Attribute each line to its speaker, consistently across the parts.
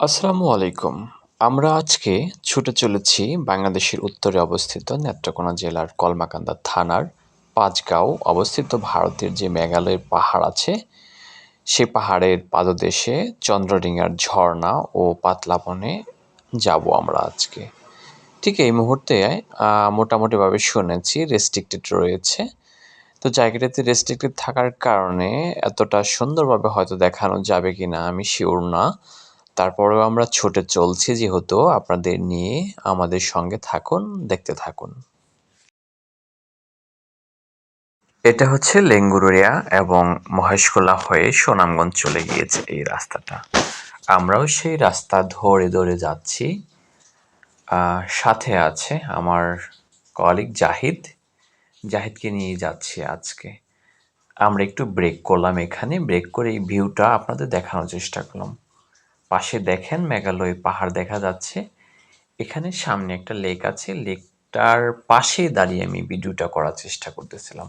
Speaker 1: আসসালামু আলাইকুম। আমরা আজকে ছুটে চলেছি বাংলাদেশের উত্তরে অবস্থিত নেত্রকোনা জেলার কলমাকান্দা থানার পাঁচগাঁও অবস্থিত ভারতের যে মেঘালয়ের পাহাড় আছে, সে পাহাড়ের পাদদেশে চন্দ্রডিঙ্গার ঝর্ণা ও পাতলা বনে যাব আমরা আজকে। ঠিক এই মুহূর্তে মোটামুটিভাবে শুনেছি রেস্ট্রিক্টেড রয়েছে। তো জায়গাটাতে রেস্ট্রিক্টেড থাকার কারণে এতটা সুন্দরভাবে হয়তো দেখানো যাবে কিনা আমি শিওর না। তারপরেও আমরা ছুটে চলছি যেহেতু আপনাদের নিয়ে আমাদের সঙ্গে থাকুন, দেখতে থাকুন। এটা হচ্ছে লেঙ্গুরিয়া এবং মহেশখোলা হয়ে সুনামগঞ্জ চলে গিয়েছে এই রাস্তাটা। আমরাও সেই রাস্তা ধরে, ধরে যাচ্ছি। সাথে আছে আমার কলিগ জাহিদ। জাহিদকে নিয়ে যাচ্ছি আজকে। আমরা একটু ব্রেক করলাম এখানে। ব্রেক করে এই ভিউটা আপনাদের দেখানোর চেষ্টা করলাম। পাশে দেখেন মেঘালয় পাহাড় দেখা যাচ্ছে। এখানে সামনে একটা লেক আছে। লেকটার পাশে দাঁড়িয়ে আমি ভিডিওটা করার চেষ্টা করতেছিলাম।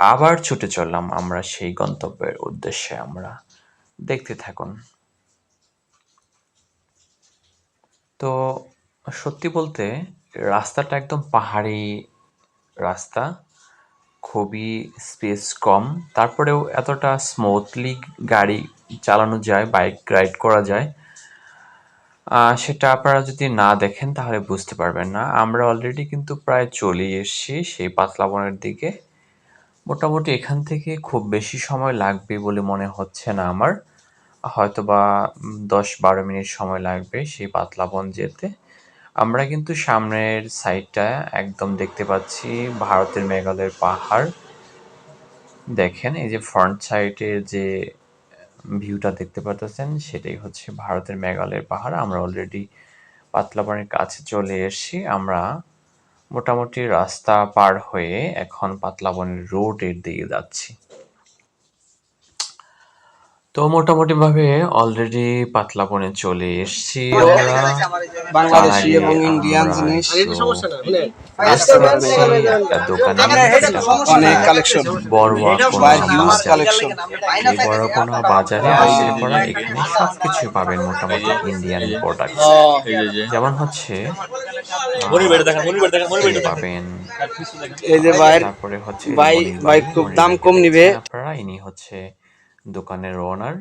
Speaker 1: আবার ছুটে চললাম আমরা সেই গন্তব্যের উদ্দেশ্যে আমরা। দেখতে থাকুন। তো সত্যি বলতে রাস্তাটা একদম পাহাড়ি রাস্তা। খুবই স্পেস কম। তারপরেও এতটা স্মুথলি গাড়ি চালানো যায়, বাইক রাইড করা যায়। সেটা আপনারা যদি না দেখেন তাহলে বুঝতে পারবেন না। আমরা অলরেডি কিন্তু প্রায় চলেই এসছি সেই পাতলা বনের দিকে। মোটামুটি এখান থেকে খুব বেশি সময় লাগবে বলে মনে হচ্ছে না আমার। হয়তোবা উম ১০-১২ মিনিট সময় লাগবে সেই পাতলা বন যেতে। আমরা কিন্তু সামনের সাইডটা একদম দেখতে পাচ্ছি ভারতের মেঘালয়ের পাহাড়। দেখেন এই যে ফ্রন্ট সাইডে যে ভিউটা দেখতে পারতেছেন, সেটাই হচ্ছে ভারতের মেঘালয়ের পাহাড়। আমরা অলরেডি পাতলা বনের কাছে চলে এসেছি আমরা মোটামুটি রাস্তা পার হয়ে এখন পাতলা বনের রোডের দিকে যাচ্ছি। তো মোটামুটিভাবে অলরেডি পাতলা বনে চলে এসছি আমরা।
Speaker 2: বাংলাদেশি এবং ইন্ডিয়ান জিনিস।
Speaker 1: একটু দোকানে একটা
Speaker 2: অনেক কালেকশন
Speaker 1: বড়বড়
Speaker 2: হিউজ কালেকশন
Speaker 1: এই বড়কোনা বাজারে আসলে এখানে সবকিছু পাবেন মোটামুটি ইন্ডিয়ান প্রোডাক্ট যেমন হচ্ছে পাবেন
Speaker 2: এই যে ভাইয়ের
Speaker 1: তারপরে হচ্ছে
Speaker 2: ভাই ভাই খুব দাম কম নিবে।
Speaker 1: আপনারা ইনি হচ্ছে দোকানের ওনার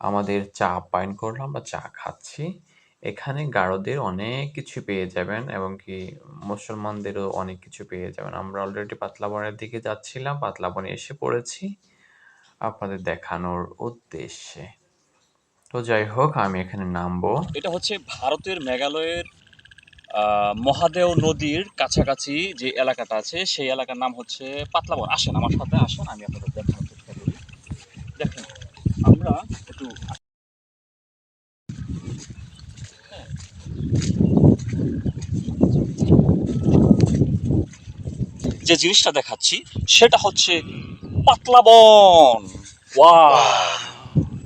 Speaker 1: আমাদের চা আপ্যায়ন করল, আমরা চা খাচ্ছি। এখানে গারোদের অনেক কিছু পেয়ে যাবেন এবং কি মুসলমানদেরও অনেক কিছু পেয়ে যাবেন। আমরা অলরেডি পাতলাবনের দিকে যাচ্ছিলাম, পাতলাবনে এসে পড়েছি আপনাদের দেখানোর উদ্দেশ্যে। তো যাই হোক, আমি এখানে নামবো।
Speaker 3: এটা হচ্ছে ভারতের মেঘালয়ের মহাদেও নদীর কাছাকাছি যে এলাকাটা আছে, সেই এলাকার নাম হচ্ছে পাতলাবন। আসেন আমার সাথে, আসেন, আমি আপনাদের দেখানোর আমরা একটু যে জিনিসটা দেখাচ্ছি সেটা হচ্ছে পাতলাবন ওয়াও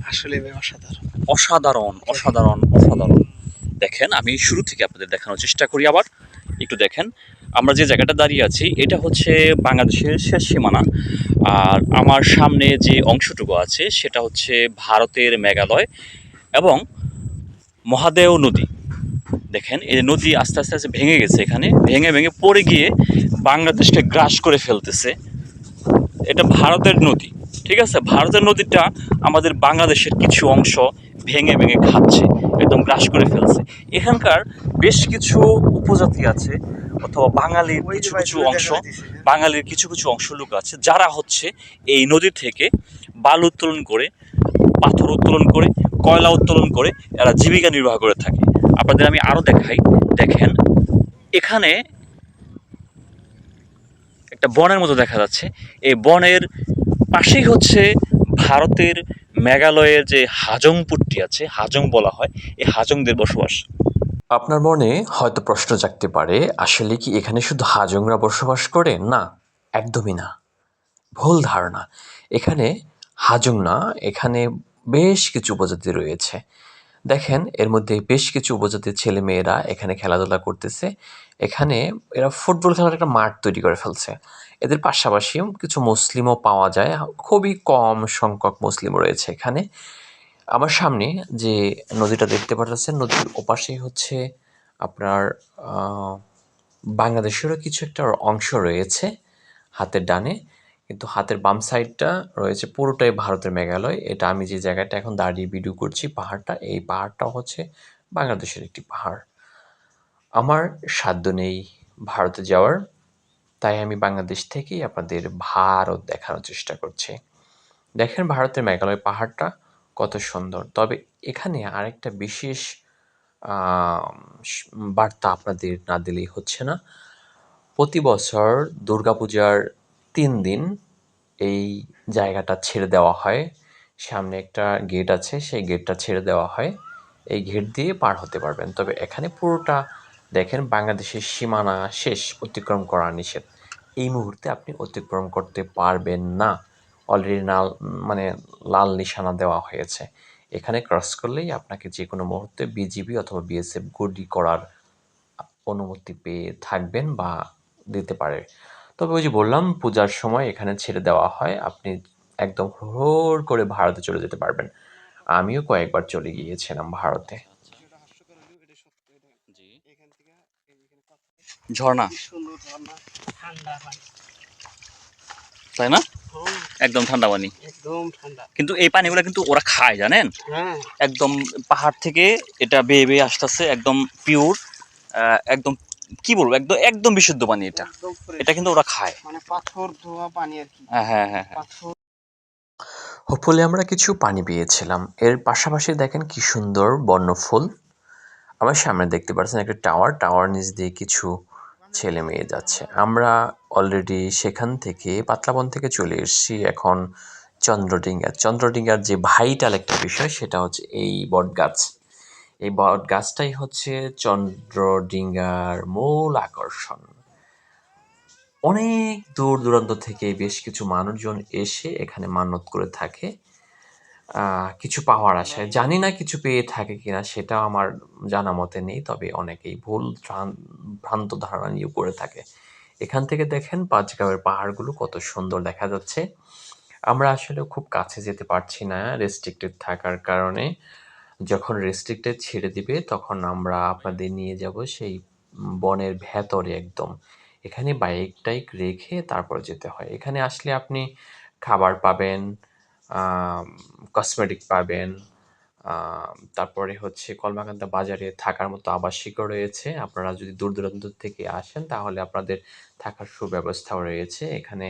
Speaker 2: আসলে অসাধারণ।
Speaker 3: অসাধারণ অসাধারণ অসাধারণ। দেখেন আমি শুরু থেকে আপনাদের দেখানোর চেষ্টা করি আবার। একটু দেখেন আমরা যে জায়গাটা দাঁড়িয়ে আছি, এটা হচ্ছে বাংলাদেশের শেষ সীমানা। আর আমার সামনে যে অংশটুকু আছে, সেটা হচ্ছে ভারতের মেঘালয় এবং মহাদেও নদী। দেখেন, এই নদী আস্তে আস্তে আস্তে ভেঙে গেছে এখানে। ভেঙে ভেঙে পড়ে গিয়ে বাংলাদেশকে গ্রাস করে ফেলতেছে। এটা ভারতের নদী, ঠিক আছে? ভারতের নদীটা আমাদের বাংলাদেশের কিছু অংশ ভেঙে ভেঙে খাচ্ছে, একদম গ্রাস করে ফেলছে। এখানকার বেশ কিছু উপজাতি আছে অথবা বাঙালির কিছু কিছু অংশ বাঙালির কিছু কিছু অংশ লোক আছে যারা হচ্ছে এই নদী থেকে বালু উত্তোলন করে পাথর উত্তোলন করে কয়লা উত্তোলন করে এরা জীবিকা নির্বাহ করে থাকে। আপনাদের আমি আরও দেখাই দেখেন এখানে একটা বনের মতো দেখা যাচ্ছে। এই বনের পাশেই হচ্ছে ভারতের মেঘালয়ের যে হাজং পুট্টি আছে হাজং বলা হয় এই হাজংদের বসবাস।
Speaker 1: আপনার মনে হয়তো প্রশ্ন জাগতে পারে, আসলে কি এখানে শুধু হাজংরা বসবাস করে? না, একদমই না। ভুল ধারণা। এখানে হাজং না, এখানে বেশ কিছু উপজাতি রয়েছে। দেখেন, এর মধ্যে বেশ কিছু উপজাতির ছেলে মেয়েরা এখানে খেলাধুলা করতেছে। এখানে এরা ফুটবল খেলার একটা মাঠ তৈরি করে ফেলছে। এদের পাশাপাশি কিছু মুসলিমও পাওয়া যায়। খুবই কম সংখ্যক মুসলিম রয়েছে এখানে। আমার সামনে যে নদীটা দেখতে পাচ্ছেন নদীর ওপাশেই হচ্ছে আপনার বাংলাদেশেরও কিছু একটা অংশ রয়েছে হাতের ডানে। কিন্তু হাতের বাম সাইডটা রয়েছে পুরোটাই ভারতের মেঘালয়। এটা আমি যে জায়গাটা এখন দাঁড়িয়ে ভিডিও করছি, পাহাড়টা, এই পাহাড়টা হচ্ছে বাংলাদেশের একটি পাহাড়। আমার সাধ্য নেই ভারতে যাওয়ার, তাই আমি বাংলাদেশ থেকেই আপনাদের ভারত দেখানোর চেষ্টা করছি। দেখেন ভারতের মেঘালয় পাহাড়টা কত সুন্দর। তবে এখানে আরেকটা বিশেষ বার্তা আপনাদের না দিলেই হচ্ছে না। প্রতি বছর দুর্গাপূজার তিন দিন এই জায়গাটা ছেড়ে দেওয়া হয়। সামনে একটা গেট আছে, সেই গেটটা ছেড়ে দেওয়া হয়। এই গেট দিয়ে পার হতে পারবেন। তবে এখানে পুরোটা দেখেন বাংলাদেশের সীমানা শেষ, অতিক্রম করা নিষেধ। এই মুহূর্তে আপনি অতিক্রম করতে পারবেন না। অলরেডি লাল মানে লাল নিশানা দেওয়া হয়েছে। এখানে ক্রস করলেই আপনাকে যে কোনো মুহূর্তে বিজিবি অথবা বিএসএফ গুলি করার অনুমতি পেয়ে থাকবেন বা দিতে পারে। তবে ওই যে বললাম পূজার সময় এখানে ছেড়ে দেওয়া হয় আপনি একদম হোর করে ভারতে চলে যেতে পারবেন। আমিও কয়েকবার চলে গিয়েছিলাম ভারতে।
Speaker 3: ঝর্ণা।
Speaker 2: সুন্দর ঝর্ণা। ঠান্ডা পানি
Speaker 3: তাই না? একদম ঠান্ডা পানি।
Speaker 2: একদম ঠান্ডা।
Speaker 3: কিন্তু এই পানিগুলো কিন্তু ওরা খায় জানেন?
Speaker 2: হ্যাঁ।
Speaker 3: একদম পাহাড় থেকে এটা বেয়ে বেয়ে আসতেছে একদম পিওর একদম কি বলব একদম একদম বিশুদ্ধ পানি এটা। এটা কিন্তু ওরা খায়।
Speaker 2: মানে পাথর ধোয়া পানি আর কি।
Speaker 3: হ্যাঁ হ্যাঁ হ্যাঁ হ্যাঁ।
Speaker 1: হোপফুলি আমরা কিছু পানি পেয়েছিলাম। এর পাশাপাশি দেখেন কি সুন্দর বর্ণফুল। আমার সামনে দেখতে পাচ্ছেন একটা টাওয়ার টাওয়ার নিচ দিয়ে কিছু ছেলে মেয়ে যাচ্ছে। আমরা অলরেডি সেখান থেকে পাতলাবন থেকে চলে এসেছি এখন চন্দ্রডিঙ্গা। চন্দ্রডিঙ্গার যে ভাইটাল একটা বিষয় সেটা হচ্ছে এই বট গাছ। এই বট গাছটাই হচ্ছে চন্দ্রডিঙ্গার মূল আকর্ষণ। অনেক দূর দূরান্ত থেকে বেশ কিছু মানুষজন এসে এখানে মানত করে থাকে। কিছু পাওয়ার আশায়। জানি না কিছু পেয়ে থাকে কিনা সেটা আমার জানা মতে নেই, তবে অনেকেই ভুল ভ্রান- ভ্রান্ত ধারণা নিয়ে করে থাকে। এখান থেকে দেখেন পাঁচগাঁওয়ের পাহাড়গুলো কত সুন্দর দেখা যাচ্ছে। আমরা আসলে খুব কাছে যেতে পারছি না রেস্ট্রিক্টেড থাকার কারণে। যখন রেস্ট্রিক্টেড ছেড়ে দিবে, তখন আমরা আপনাদের নিয়ে যাব সেই বনের ভেতরে একদম। এখানে বাইক টাইক রেখে তারপর যেতে হয়। এখানে আসলে আপনি খাবার পাবেন কসমেটিক পাবেন তারপরে হচ্ছে কলমাকান্দা বাজারে থাকার মতো আবাসিকও রয়েছে। আপনারা যদি দূর দূরান্ত থেকে আসেন, তাহলে আপনাদের থাকার সুব্যবস্থাও রয়েছে। এখানে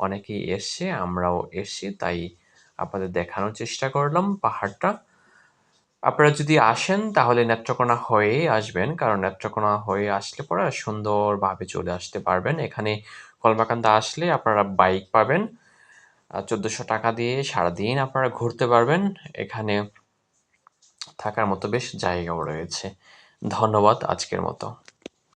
Speaker 1: অনেকেই এসছে আমরাও এসছি তাই আপনাদের দেখানোর চেষ্টা করলাম পাহাড়টা। আপনারা যদি আসেন, তাহলে নেত্রকোনা হয়ে আসবেন, কারণ নেত্রকোনা হয়ে আসলে পরে সুন্দরভাবে চলে আসতে পারবেন। এখানে কলমাকান্দা আসলে আপনারা বাইক পাবেন। চোদ্দোশো টাকা দিয়ে সারাদিন আপনারা ঘুরতে পারবেন। এখানে থাকার মতো বেশ জায়গাও রয়েছে। ধন্যবাদ আজকের মতো।